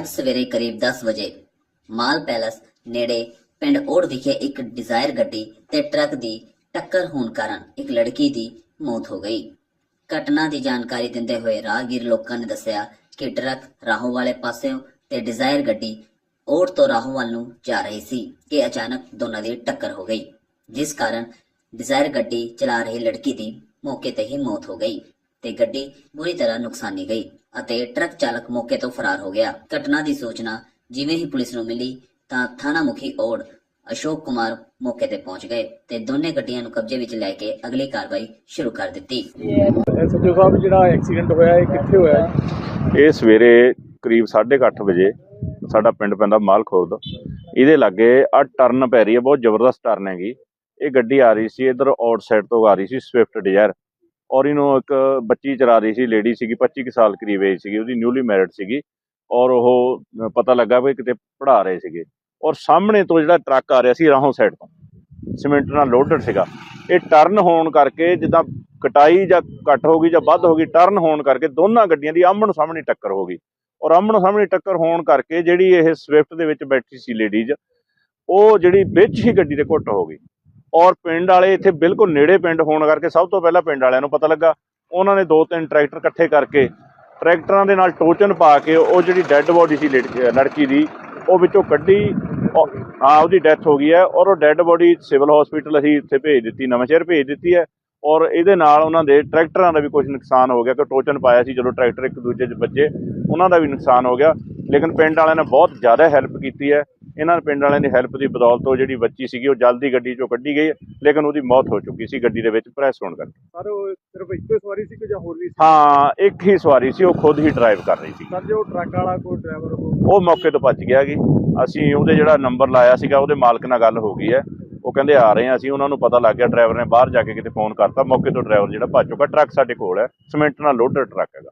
ਅੱਜ ਸਵੇਰੇ ਕਰੀਬ 10 ਵਜੇ ਮਾਲ ਪੈਲਸ ਨੇੜੇ ਪਿੰਡ ਓੜ ਵਿਖੇ ਇੱਕ ਡਿਜ਼ਾਇਰ ਗੱਡੀ ਤੇ ਟਰੱਕ ਦੀ ਟੱਕਰ ਹੋਣ ਕਾਰਨ ਇੱਕ ਲੜਕੀ ਦੀ ਮੌਤ ਹੋ ਗਈ। ਘਟਨਾ ਦੀ ਜਾਣਕਾਰੀ ਦਿੰਦੇ ਹੋਏ ਰਾਹਗੀਰ ਲੋਕਾਂ ਨੇ ਦੱਸਿਆ ਕਿ ਟਰੱਕ ਰਾਹੋਂ ਵਾਲੇ ਪਾਸਿਓਂ ਤੇ ਡਿਜ਼ਾਇਰ ਗੱਡੀ ਓੜ ਤੋਂ ਰਾਹੋਂ ਵੱਲ ਨੂੰ ਜਾ ਰਹੀ ਸੀ ਕਿ ਅਚਾਨਕ ਦੋਨਾਂ ਦੀ ਟੱਕਰ ਹੋ ਗਈ, ਜਿਸ ਕਾਰਨ ਡਿਜ਼ਾਇਰ ਗੱਡੀ ਚਲਾ ਰਹੀ ਲੜਕੀ ਦੀ ਮੌਕੇ ਤੇ ਹੀ ਮੌਤ ਹੋ ਗਈ ਤੇ ਗੱਡੀ ਬੁਰੀ ਤਰ੍ਹਾਂ ਨੁਕਸਾਨੀ ਗਈ। ਅਤੇ ਟਰੱਕ ਚਾਲਕ ਮੌਕੇ ਤੋਂ ਫਰਾਰ ਹੋ ਗਿਆ। ਘਟਨਾ ਦੀ ਸੂਚਨਾ ਜਿਵੇਂ ਹੀ ਪੁਲਿਸ ਨੂੰ ਮਿਲੀ ਤਾਂ ਥਾਣਾ ਮੁਖੀ ਓੜ ਅਸ਼ੋਕ ਕੁਮਾਰ ਮੌਕੇ ਤੇ ਪਹੁੰਚ ਗਏ ਤੇ ਦੋਨੇ ਗੱਡੀਆਂ ਨੂੰ ਕਬਜ਼ੇ ਵਿੱਚ ਲੈ ਕੇ ਅਗਲੀ ਕਾਰਵਾਈ ਸ਼ੁਰੂ ਕਰ ਦਿੱਤੀ। ਐਸਐਚਓ ਸਾਹਿਬ ਜਿਹੜਾ ਐਕਸੀਡੈਂਟ ਹੋਇਆ ਇਹ ਕਿੱਥੇ ਹੋਇਆ ਇਹ ਸਵੇਰੇ ਕਰੀਬ 8:30 ਵਜੇ ਸਾਡਾ ਪਿੰਡ ਪੈਂਦਾ ਮਾਲ ਖੁਰਦ। ਇਹਦੇ ਲਾਗੇ ਆ ਟਰਨ ਪੈ ਰਹੀ ਹੈ ਬਹੁਤ ਜ਼ਬਰਦਸਤ ਟਰਨ ਹੈਗੀ। ਇਹ ਗੱਡੀ ਆ ਰਹੀ ਸੀ ਇਧਰ ਆਊਟਸਾਈਡ ਤੋਂ ਆ ਰਹੀ ਸੀ ਸਵਿਫਟ ਡਿਜ਼ਾਇਰ। ਔਰ ਇਹਨੂੰ ਇੱਕ ਬੱਚੀ ਚਰਾ ਰਹੀ ਸੀ, ਲੇਡੀ ਸੀਗੀ 25 ਕੁ ਸਾਲ ਕਰੀਬ ਏਜ ਸੀਗੀ, ਉਹਦੀ ਨਿਊਲੀ ਮੈਰਿਡ ਸੀਗੀ ਔਰ ਉਹ ਪਤਾ ਲੱਗਾ ਵੀ ਕਿਤੇ ਪੜਾ ਰਹੇ ਸੀਗੇ ਔਰ ਸਾਹਮਣੇ ਤੋਂ ਜਿਹੜਾ ਟਰੱਕ ਆ ਰਿਹਾ ਸੀ ਰਾਹੋਂ ਸਾਈਡ ਤੋਂ ਸੀਮੈਂਟ ਨਾਲ ਲੋਡਡ ਸੀਗਾ, ਇਹ ਟਰਨ ਹੋਣ ਕਰਕੇ ਜਿੱਦਾਂ ਕਟਾਈ ਜਾਂ ਘੱਟ ਹੋ ਗਈ ਜਾਂ ਵੱਧ ਹੋ ਗਈ ਟਰਨ ਹੋਣ ਕਰਕੇ ਦੋਨਾਂ ਗੱਡੀਆਂ ਦੀ ਆਮਣ ਸਾਹਮਣੇ ਟੱਕਰ ਹੋ ਗਈ ਔਰ ਆਮਣ ਸਾਹਮਣੇ ਟੱਕਰ ਹੋਣ ਕਰਕੇ ਜਿਹੜੀ ਇਹ ਸਵਿਫਟ ਦੇ ਵਿੱਚ ਬੈਠੀ ਸੀ ਲੇਡੀਜ਼ ਉਹ ਜਿਹੜੀ ਵਿੱਚ ਹੀ ਗੱਡੀ ਦੇ ਘੁੱਟ ਹੋ ਗਈ। ਔਰ ਪਿੰਡ ਵਾਲੇ ਇੱਥੇ ਬਿਲਕੁਲ ਨੇੜੇ ਪਿੰਡ ਹੋਣ ਕਰਕੇ ਸਭ ਤੋਂ ਪਹਿਲਾਂ ਪਿੰਡ ਵਾਲਿਆਂ ਨੂੰ ਪਤਾ ਲੱਗਾ। ਉਹਨਾਂ ਨੇ ਦੋ ਤਿੰਨ ਟਰੈਕਟਰ ਇਕੱਠੇ ਕਰਕੇ ਟਰੈਕਟਰਾਂ ਦੇ ਨਾਲ ਟੋਚਨ ਪਾ ਕੇ ਉਹ ਜਿਹੜੀ ਡੈੱਡ ਬੋਡੀ ਸੀ ਲੜ- ਲੜਕੀ ਦੀ, ਉਹ ਵਿੱਚੋਂ ਕੱਢੀ। ਔਰ- ਹਾਂ, ਉਹਦੀ ਡੈਥ ਹੋ ਗਈ ਹੈ ਔਰ ਉਹ ਡੈੱਡ ਬੋਡੀ ਸਿਵਲ ਹਸਪੀਟਲ ਅਸੀਂ ਇੱਥੇ ਭੇਜ ਦਿੱਤੀ, ਨਵਾਂਸ਼ਹਿਰ ਭੇਜ ਦਿੱਤੀ ਹੈ। ਔਰ ਇਹਦੇ ਨਾਲ ਉਹਨਾਂ ਦੇ ਟਰੈਕਟਰਾਂ ਦਾ ਵੀ ਕੁਝ ਨੁਕਸਾਨ ਹੋ ਗਿਆ ਕਿ ਟੋਚਨ ਪਾਇਆ ਸੀ ਜਦੋਂ ਟਰੈਕਟਰ ਇੱਕ ਦੂਜੇ 'ਚ ਵੱਜੇ, ਉਹਨਾਂ ਦਾ ਵੀ ਨੁਕਸਾਨ ਹੋ ਗਿਆ। ਲੇਕਿਨ ਪਿੰਡ ਵਾਲਿਆਂ ਨੇ ਬਹੁਤ ਜ਼ਿਆਦਾ ਹੈਲਪ ਕੀਤੀ ਹੈ। ਇਹਨਾਂ ਪਿੰਡ ਵਾਲਿਆਂ ਦੀ ਹੈਲਪ ਦੀ ਬਦੌਲਤ ਉਹ ਜਿਹੜੀ ਬੱਚੀ ਸੀਗੀ ਉਹ ਜਲਦੀ ਗੱਡੀ 'ਚੋਂ ਕੱਢੀ ਗਈ ਲੇਕਿਨ ਉਹਦੀ ਮੌਤ ਹੋ ਚੁੱਕੀ ਸੀ ਗੱਡੀ ਦੇ ਵਿੱਚ ਪ੍ਰੈਸ ਹੋਣ ਕਰਕੇ। ਸਰ ਉਹ ਸਿਰਫ ਇੱਕੋ ਹੀ ਸਵਾਰੀ ਸੀ ਕਿ ਜਾਂ ਹੋਰ ਵੀ ਸੀ? ਹਾਂ ਇੱਕ ਹੀ ਸਵਾਰੀ ਸੀ ਉਹ ਖੁਦ ਹੀ ਡਰਾਈਵ ਕਰ ਰਹੀ ਸੀ। ਸਰ ਜੋ ਟਰੱਕ ਵਾਲਾ ਕੋਈ ਡਰਾਈਵਰ ਉਹ ਉਹ ਮੌਕੇ ਤੋਂ ਭੱਜ ਗਿਆ ਗੀ ਅਸੀਂ ਉਹਦੇ ਜਿਹੜਾ ਨੰਬਰ ਲਾਇਆ ਸੀਗਾ ਉਹਦੇ ਮਾਲਕ ਨਾਲ ਗੱਲ ਹੋ ਗਈ ਹੈ। ਉਹ ਕਹਿੰਦੇ ਆ ਰਹੇ ਆ ਅਸੀਂ। ਉਹਨਾਂ ਨੂੰ ਪਤਾ ਲੱਗ ਗਿਆ ਡਰਾਈਵਰ ਨੇ ਬਾਹਰ ਜਾ ਕੇ ਕਿਤੇ ਫੋਨ ਕਰਤਾ। ਮੌਕੇ ਤੋਂ ਡਰਾਈਵਰ ਜਿਹੜਾ ਭੱਜ ਚੁੱਕਾ। ਟਰੱਕ ਸਾਡੇ ਕੋਲ ਹੈ। ਸੀਮੈਂਟ ਨਾਲ ਲੋਡਡ ਟਰੱਕ ਹੈਗਾ।